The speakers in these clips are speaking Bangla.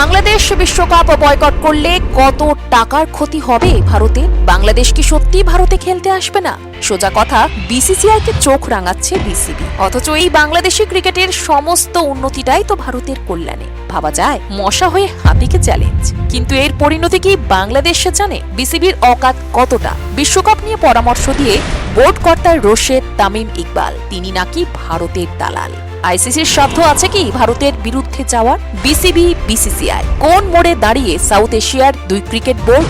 বাংলাদেশ বিশ্বকাপ বয়কট করলে কত টাকার ক্ষতি হবে ভারতে? বাংলাদেশ কি সত্যি ভারতে খেলতে আসবে না? সোজা কথা বিসিসিআই কে চোখ রাঙাচ্ছে বিসিবি। অথচ এই বাংলাদেশি ক্রিকেটের সমস্ত উন্নতিটাই তো ভারতের কল্যাণে। ভাবা যায়, মশা হয়ে হাতিকে চ্যালেঞ্জ কিন্তু এর পরিণতি কি বাংলাদেশ জানে? বিসিবির অকাত কতটা? বিশ্বকাপ নিয়ে পরামর্শ দিয়ে বোর্ড কর্তার রোশেদ তামিম ইকবাল, তিনি নাকি ভারতের দালাল। আইসিসির সাধ্য আছে কি? ভারতের বিরুদ্ধে যাওয়ার বিসিবি, বিসিসিআই। কোন মোড়ে দাঁড়িয়ে সাউথ এশিয়ার দুই ক্রিকেট বোর্ড?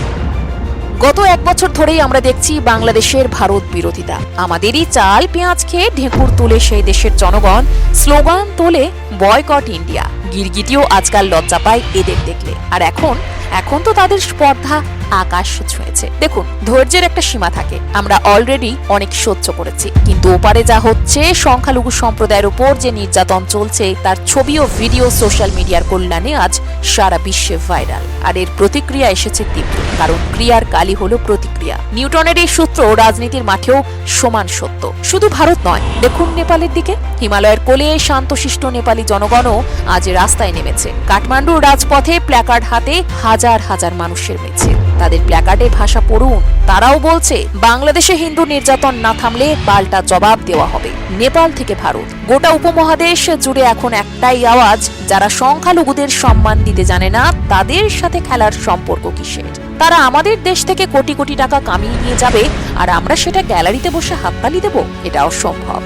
গত এক বছর ধরেই আমরা দেখছি বাংলাদেশের ভারত বিরোধিতা। আমাদেরই চাল পেঁয়াজ খেয়ে ঢেকুর তুলে সেই দেশের জনগণ। স্লোগান তোলে, বয়কট ইন্ডিয়া। গিরগিটিও আজকাল লজ্জা পায় এদের দেখলে। আর এখন? এখন তো তাদের স্পর্ধা আকাশ ছুঁয়েছে দেখুন, ধৈর্যের একটা সীমা থাকে। আমরা অলরেডি অনেক সহ্য করেছি। কিন্তু ওপারে যা হচ্ছে, সংখ্যালঘু সম্প্রদায়ের উপর যে নির্যাতন চলছে, তার ছবি ও ভিডিও সোশ্যাল মিডিয়ার কল্যাণে আজ সারা বিশ্বে ভাইরাল আর এর প্রতিক্রিয়া এসেছে তীব্র, কারণ ক্রিয়ার কালি হলো প্রতিক্রিয়া। নিউটনের এই সূত্র রাজনীতির মাঠেও সমান সত্য। শুধু ভারত নয়, দেখুন নেপালের দিকে। হিমালয়ের কোলে শান্তশিষ্ট নেপালি জনগণও আজ রাস্তায় নেমেছে। কাঠমান্ডুর রাজপথে প্ল্যাকার্ড হাতে হাজার হাজার মানুষের মিছিল তাদের প্ল্যাকার্ডে ভাষা পড়ুন। তারাও বলছে, বাংলাদেশে হিন্দু নির্যাতন না থামলে পাল্টা জবাব দেওয়া হবে। নেপাল থেকে ভারত। গোটা উপমহাদেশ জুড়ে এখন একটাই আওয়াজ, যারা সংখ্যালঘুদের সম্মান দিতে জানে না, তাদের সাথে খেলার সম্পর্ক কিসের? তারা আমাদের দেশ থেকে কোটি কোটি টাকা কামিয়ে নিয়ে যাবে, আর আমরা সেটা গ্যালারিতে বসে হাততালি দেব? এটা অসম্ভব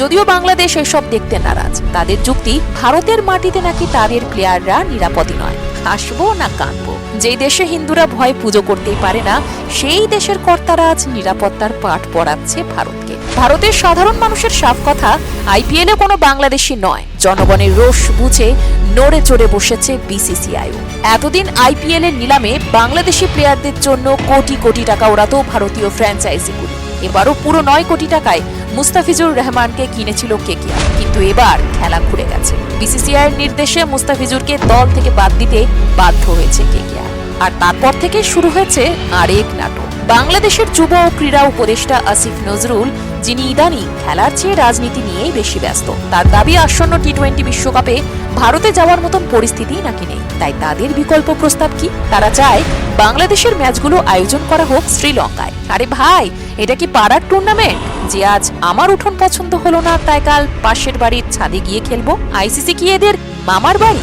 যদিও বাংলাদেশ এসব দেখতে নারাজ, তাদের যুক্তি ভারতের মাটিতে নাকি তাদের প্লেয়াররা নিরাপদই নয়। হাসবো না কাঁদবো। যেই দেশে হিন্দুরা ভয় পুজো করতেই পারে না, সেই দেশের কর্তারা আজ নিরাপত্তার পাঠ পড়াচ্ছে ভারতকে। ভারতের সাধারণ মানুষের সাফ কথা, আইপিএলে কোনো বাংলাদেশি নয়। জনগণের রোষ বুঝে নড়ে চড়ে বসেছে বিসিসিআইও। এতদিন আইপিএল এর নিলামে বাংলাদেশি প্লেয়ারদের জন্য কোটি কোটি টাকা ওড়াতো ভারতীয় ফ্র্যাঞ্চাইজিগুলি। এবারও পুরো নয় কোটি টাকায় মুস্তাফিজুর রহমানকে কিনেছিল কেকিয়া কিন্তু এবার খেলা ঘুরে গেছে। বিসিসিআই এর নির্দেশে মুস্তাফিজুরকে দল থেকে বাদ দিতে বাধ্য হয়েছে কেকিয়া আর তারপর থেকে শুরু হয়েছে আরেক নাটক। বাংলাদেশের যুব ও ক্রীড়া উপদেষ্টা আসিফ নজরুল যিনি ইদানি খেলার চেয়ে রাজনীতি নিয়েই বেশি ব্যস্ত। তার দাবি আসন্ন টি টোয়েন্টি বিশ্বকাপে ভারতে যাওয়ার মতন পরিস্থিতি নাকি নেই। তাই তাদের বিকল্প প্রস্তাব কি? তারা চায় বাংলাদেশের ম্যাচগুলো আয়োজন করা হোক শ্রীলঙ্কায়। আরে ভাই, এটা কি পাড়ার টুর্নামেন্ট যে আজ আমার উঠোন পছন্দ হলো না, তাই কাল পাশের বাড়ির ছাদে গিয়ে খেলব। আইসিসি কি এদের মামার বাড়ি?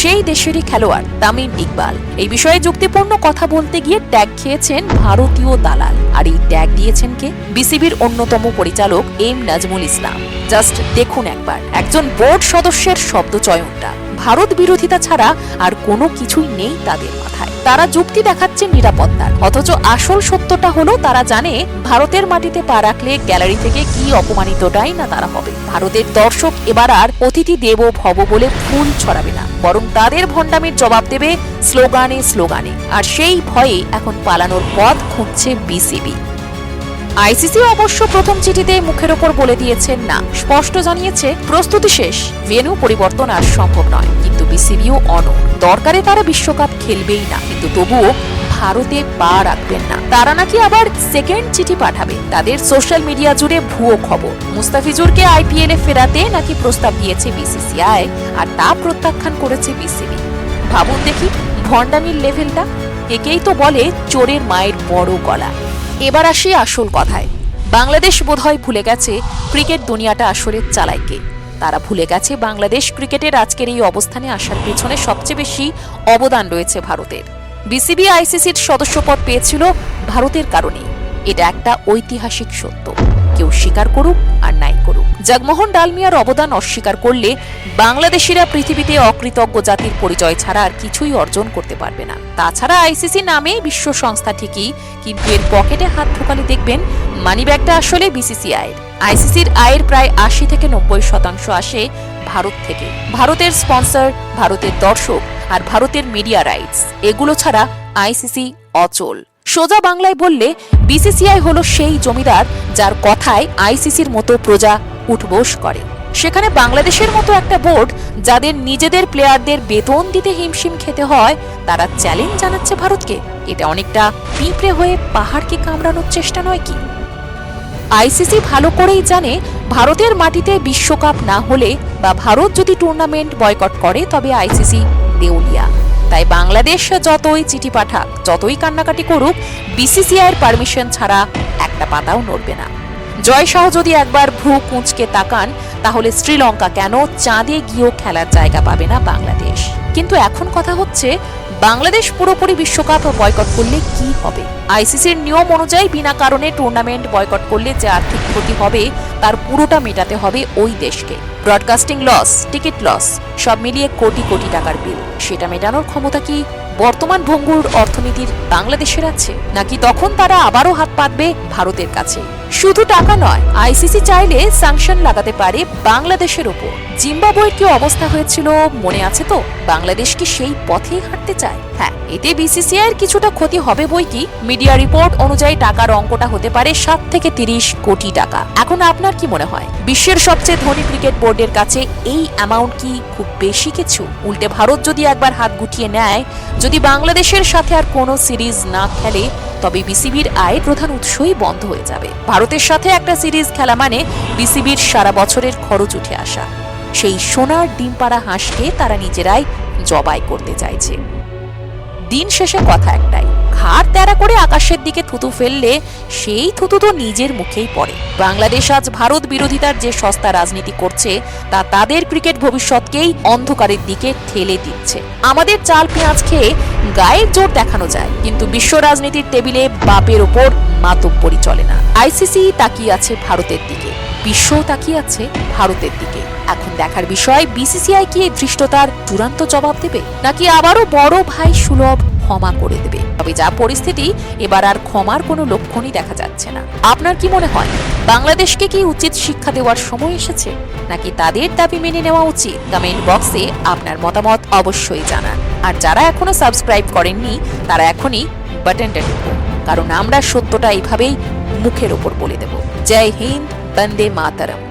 সেই দেশেরই খেলোয়াড় তামিম ইকবাল। এই বিষয়ে যুক্তিপূর্ণ কথা বলতে গিয়ে ট্যাগ খেয়েছেন ভারতীয় দালাল। আর এই ট্যাগ দিয়েছেন কে? বিসিবির অন্যতম পরিচালক এম নাজমুল ইসলাম। জাস্ট দেখুন একবার, একজন বোর্ড সদস্যের শব্দ চয়নটা ভারত বিরোধিতা ছাড়া আর কোনো কিছুই নেই তাদের মাথায়। তারা যুক্তি দেখাচ্ছে নিরাপত্তার। অথচ আসল সত্যটা হলো, তারা জানে ভারতের মাটিতে পা রাখলে গ্যালারি থেকে কি অপমানিতটাই না তারা হবে। ভারতের দর্শক এবার আর অতিথি দেব ভব বলে ফুল ছড়াবে না। বরং তাদের ভণ্ডামির জবাব দেবে স্লোগানে স্লোগানে। আর সেই ভয়ে এখন পালানোর পথ খুঁজছে বিসিবি। আইসিসি অবশ্য প্রথম চিঠিতে মুখের ওপর বলে দিয়েছেন না। স্পষ্ট জানিয়েছে, প্রস্তুতি শেষ ভেনু পরিবর্তন আর সম্ভব নয়। কিন্তু বিসিবিও অন দরকারে তারা বিশ্বকাপ খেলবেই না। কিন্তু তবুও ভারতে পা রাখবেন না। তারা নাকি আবার সেকেন্ড চিঠি পাঠাবে। তাদের সোশ্যাল মিডিয়া জুড়ে ভুয়ো খবর। মুস্তাফিজুরকে আইপিএল এ ফেরাতে নাকি প্রস্তাব দিয়েছে বিসিসিআই, আর তা প্রত্যাখ্যান করেছে বিসিবি। ভাবুন দেখি, ভণ্ডামির লেভেলটা একেই তো বলে চোরের মায়ের বড় গলা। এবার আসি আসল কথায়। বাংলাদেশ বোধহয় ভুলে গেছে ক্রিকেট দুনিয়াটা আসলে চালায় কে। তারা ভুলে গেছে বাংলাদেশ ক্রিকেটের আজকের এই অবস্থানে আসার পেছনে সবচেয়ে বেশি অবদান রয়েছে ভারতের। বিসিবি আইসিসির সদস্যপদ পেয়েছিল ভারতের কারণে এটা একটা ঐতিহাসিক সত্য। কেউ স্বীকার করুক আর নাই করুক। জগমোহন ডালমিয়ার অবদান অস্বীকার করলে বাংলাদেশিরা পৃথিবীতে অকৃতজ্ঞ জাতির পরিচয় ছাড়া আর কিছুই অর্জন করতে পারবে না। তাছাড়া আইসিসি নামে বিশ্ব সংস্থা ঠিকই, কিন্তু এর পকেটে হাত ঢোকালে দেখবেন মানিব্যাগটা আসলে বিসিসিআই আইসিসির আয়ের প্রায় আশি থেকে নব্বই শতাংশ আসে ভারত থেকে। ভারতের স্পন্সর, ভারতের দর্শক আর ভারতের মিডিয়া রাইটস, এগুলো ছাড়া আইসিসি অচল। সোজা বাংলায় বললে বিসিসিআই হলো সেই জমিদার যার কথায় আইসিসির মতো প্রজা উঠবোস করে। সেখানে বাংলাদেশের মতো একটা বোর্ড যাদের নিজেদের প্লেয়ারদের বেতন দিতে হিমশিম খেতে হয়, তারা চ্যালেঞ্জ জানাচ্ছে ভারতকে। এটা অনেকটা পিঁপড়ে হয়ে পাহাড়কে কামড়ানোর চেষ্টা নয় কি? আইসিসি ভালো করেই জানে ভারতের মাটিতে বিশ্বকাপ না হলে বা ভারত যদি টুর্নামেন্ট বয়কট করে, তবে আইসিসি দেউলিয়া। তাই বাংলাদেশ যতই চিঠি পাঠাক, যতই কান্নাকাটি করুক বিসিসিআইয়ের পারমিশন ছাড়া একটা পাতাও নড়বে না। জয় শাহ যদি একবার ভ্রু কুঁচকে তাকান, তাহলে শ্রীলঙ্কা কেন চাঁদে গিয়েও খেলার জায়গা পাবে না বাংলাদেশ? কিন্তু এখন কথা হচ্ছে, বাংলাদেশ পুরোপুরি বিশ্বকাপ বয়কট করলে কি হবে? আইসিসির নিয়ম অনুযায়ী বিনা কারণে টুর্নামেন্ট বয়কট করলে যে আর্থিক ক্ষতি হবে, তার পুরোটা মেটাতে হবে ওই দেশকে। ব্রডকাস্টিং লস টিকিট লস সব মিলিয়ে কোটি কোটি টাকার বিল সেটা মেটানোর ক্ষমতা কি বর্তমান ভঙ্গুর অর্থনীতির বাংলাদেশের আছে? নাকি তখন তারা আবারও হাত পাতবে ভারতের কাছে? শুধু টাকা নয়, আইসিসি চাইলে স্যাংশন লাগাতে পারে বাংলাদেশের ওপর। জিম্বাবুয়ের কি অবস্থা হয়েছিল মনে আছে তো? বাংলাদেশ কি সেই পথেই হাঁটতে চায়? হ্যাঁ এতে বিসিসিআই কিছুটা ক্ষতি হবে বই কি? মিডিয়া রিপোর্ট অনুযায়ী টাকার অঙ্কটা হতে পারে সাত থেকে তিরিশ কোটি টাকা। এখন আপনার কি মনে হয়? বিশ্বের সবচেয়ে ধনী ক্রিকেট বোর্ডের কাছে এই অ্যামাউন্ট কি খুব বেশি কিছু? উল্টে ভারত যদি একবার হাত গুটিয়ে নেয়, যদি বাংলাদেশের সাথে আর কোনো সিরিজ না খেলে, তবে বিসিবির আয়ের প্রধান উৎসই বন্ধ হয়ে যাবে। ভারতের সাথে একটা সিরিজ খেলা মানে বিসিবির সারা বছরের খরচ উঠে আসা। সেই সোনার ডিম পাড়া হাঁসকে তারা নিজেরাই জবাই করতে চাইছে। দিন শেষে কথা একটাই, ঘাড় তেরা করে আকাশের দিকে থুতু ফেললে সেই থুতু তো নিজের মুখেই পড়ে। বাংলাদেশ আজ ভারত বিরোধিতার যে সস্তা রাজনীতি করছে, তা তাদের ক্রিকেট ভবিষ্যৎকেই অন্ধকারের দিকে ঠেলে দিচ্ছে। আমাদের চাল পেঁয়াজ খেয়ে গায়ের জোর দেখানো যায়, কিন্তু বিশ্ব রাজনীতির টেবিলে বাপের ওপর মাতব্বরি চলে না। আইসিসি তাকিয়ে আছে ভারতের দিকে। বিশ্ব তাকিয়ে আছে ভারতের দিকে। এখন দেখার বিষয় বিসিসিআই কি এই ধৃষ্টতার চূড়ান্ত জবাব দেবে, নাকি আবারও বড় ভাই সুলভ ক্ষমা করে দেবে? তবে যা পরিস্থিতি, এবার আর ক্ষমার কোনো লক্ষণই দেখা যাচ্ছে না। আপনার কি মনে হয়, বাংলাদেশকে কি উচিত শিক্ষা দেওয়ার সময় এসেছে, নাকি তাদের দাবি মেনে নেওয়া উচিত? কমেন্ট বক্সে আপনার মতামত অবশ্যই জানান। আর যারা এখনও সাবস্ক্রাইব করেননি, তারা এখনই বাটনটা টিপুন, কারণ আমরা সত্যটা এইভাবেই মুখের ওপর বলে দেব। জয় হিন্দ വന്ദേ മാതരം.